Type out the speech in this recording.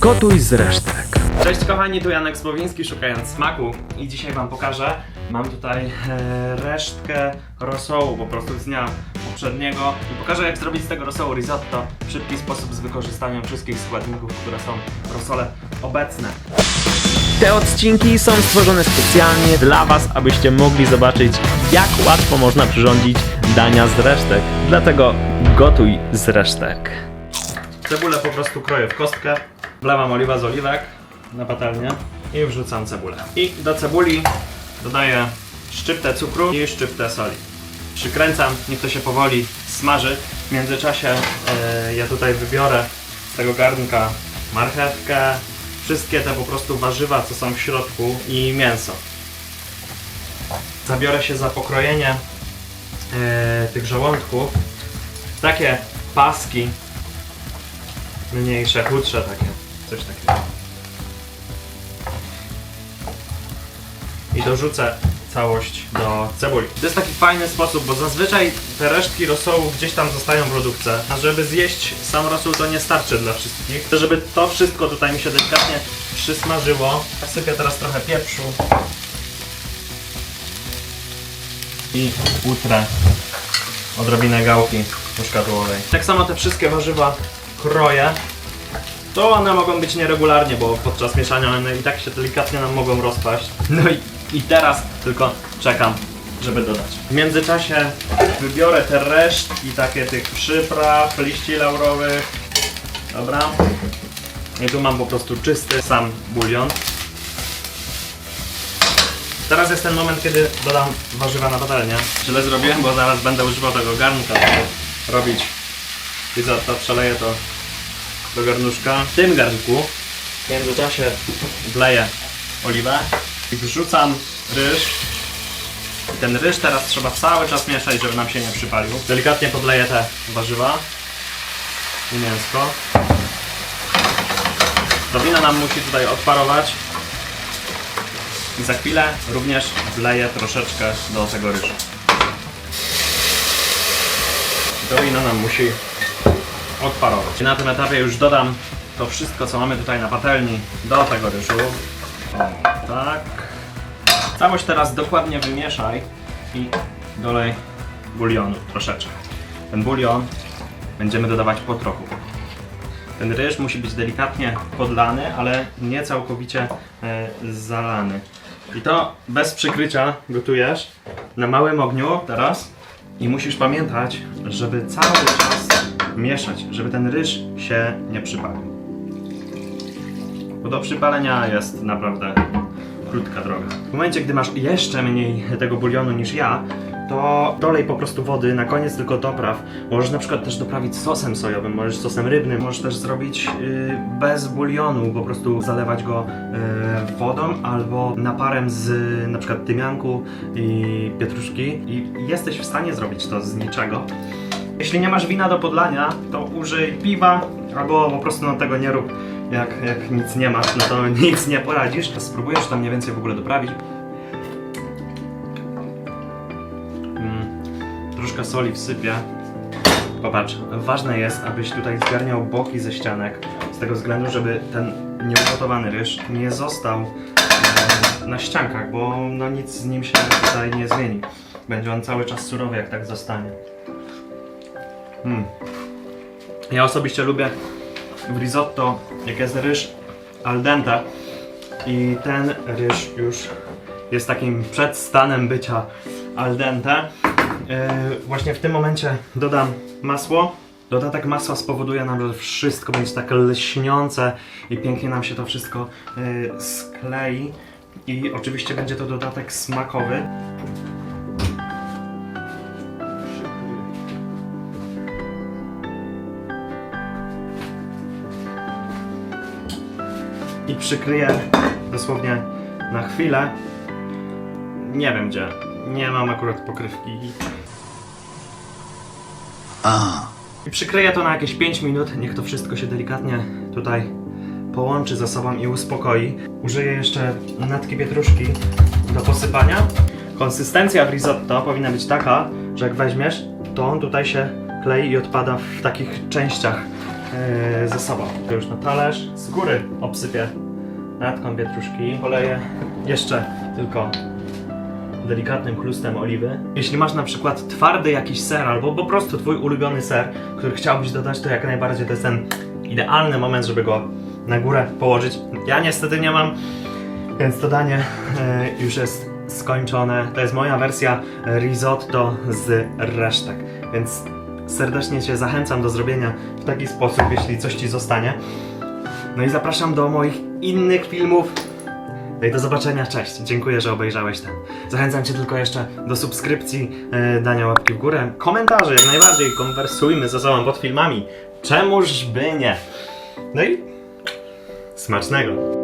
Gotuj z resztek. Cześć kochani, tu Janek Słowiński szukając smaku i dzisiaj wam pokażę. Mam tutaj e, resztkę rosołu po prostu z dnia poprzedniego i pokażę jak zrobić z tego rosołu risotto w szybki sposób z wykorzystaniem wszystkich składników, które są w rosole obecne. Te odcinki są stworzone specjalnie dla Was, abyście mogli zobaczyć, jak łatwo można przyrządzić dania z resztek. Dlatego gotuj z resztek. Cebulę po prostu kroję w kostkę, wlewam oliwa z oliwek na patelnię i wrzucam cebulę. I do cebuli dodaję szczyptę cukru i szczyptę soli. Przykręcam, niech to się powoli smaży. W międzyczasie e, ja tutaj wybiorę z tego garnka marchewkę, wszystkie te po prostu warzywa, co są w środku i mięso. Zabiorę się za pokrojenie e, tych żołądków. Takie paski mniejsze, chudsze takie, coś takiego. I dorzucę całość do cebuli. To jest taki fajny sposób, bo zazwyczaj te resztki rosołu gdzieś tam zostają w lodówce, a żeby zjeść sam rosół to nie starczy dla wszystkich. To żeby to wszystko tutaj mi się delikatnie przysmażyło, wsypię teraz trochę pieprzu i utrę odrobinę gałki muszkatołowej. Tak samo te wszystkie warzywa kroję. To one mogą być nieregularnie, bo podczas mieszania one i tak się delikatnie nam mogą rozpaść. No i, i teraz tylko czekam, żeby dodać. W międzyczasie wybiorę te resztki takie tych przypraw, liści laurowych. Dobra. I tu mam po prostu czysty sam bulion. Teraz jest ten moment, kiedy dodam warzywa na patelnię. Źle zrobiłem, bo zaraz będę używał tego garnka, żeby robić risotto. Przeleję to do garnuszka. W tym garnku w międzyczasie wleję oliwę i wrzucam ryż. I ten ryż teraz trzeba cały czas mieszać, żeby nam się nie przypalił. Delikatnie podleję te warzywa i mięsko. Drobina nam musi tutaj odparować. I za chwilę również wleję troszeczkę do tego ryżu. Drobina nam musi odparować. Na tym etapie już dodam to wszystko, co mamy tutaj na patelni do tego ryżu. O, tak. Całość teraz dokładnie wymieszaj i dolej bulionu troszeczkę. Ten bulion będziemy dodawać po trochu. Ten ryż musi być delikatnie podlany, ale nie całkowicie e, zalany. I to bez przykrycia gotujesz na małym ogniu teraz i musisz pamiętać, żeby cały czas mieszać, żeby ten ryż się nie przypalił. Bo do przypalenia jest naprawdę krótka droga. W momencie, gdy masz jeszcze mniej tego bulionu niż ja, to dolej po prostu wody, na koniec tylko dopraw. Możesz na przykład też doprawić sosem sojowym, możesz sosem rybnym, możesz też zrobić yy, bez bulionu, po prostu zalewać go yy, wodą albo naparem z na przykład tymianku i pietruszki i jesteś w stanie zrobić to z niczego. Jeśli nie masz wina do podlania, to użyj piwa albo po prostu no, tego nie rób. Jak, jak nic nie masz, no to nic nie poradzisz. Spróbujesz tam mniej więcej w ogóle doprawić. Mm, troszkę soli wsypię. Popatrz, ważne jest, abyś tutaj zgarniał boki ze ścianek, z tego względu, żeby ten nieugotowany ryż nie został na ściankach, bo no nic z nim się tutaj nie zmieni. Będzie on cały czas surowy, jak tak zostanie. Mm. Ja osobiście lubię w risotto, jak jest ryż al dente i ten ryż już jest takim przedstanem bycia al dente. Yy, właśnie w tym momencie dodam masło. Dodatek masła spowoduje nam, że wszystko będzie tak lśniące i pięknie nam się to wszystko yy, sklei. I oczywiście będzie to dodatek smakowy. I przykryję dosłownie na chwilę. Nie wiem gdzie. Nie mam akurat pokrywki. I przykryję to na jakieś 5 minut. Niech to wszystko się delikatnie tutaj połączy ze sobą i uspokoi. Użyję jeszcze natki pietruszki do posypania. Konsystencja w risotto powinna być taka, że jak weźmiesz, to on tutaj się klei i odpada w takich częściach yy, ze sobą. To już na talerz. Z góry obsypię natką pietruszki. Poleję jeszcze tylko delikatnym chlustem oliwy. Jeśli masz na przykład twardy jakiś ser albo po prostu twój ulubiony ser, który chciałbyś dodać, to jak najbardziej to jest ten idealny moment, żeby go na górę położyć. Ja niestety nie mam, więc to danie e, już jest skończone. To jest moja wersja risotto z resztek, więc serdecznie Cię zachęcam do zrobienia w taki sposób, jeśli coś Ci zostanie. No i zapraszam do moich innych filmów. No i do zobaczenia, cześć. Dziękuję, że obejrzałeś ten. Zachęcam Cię tylko jeszcze do subskrypcji, e, dania łapki w górę, komentarzy, jak najbardziej konwersujmy ze sobą pod filmami. Czemuż by nie? No i smacznego.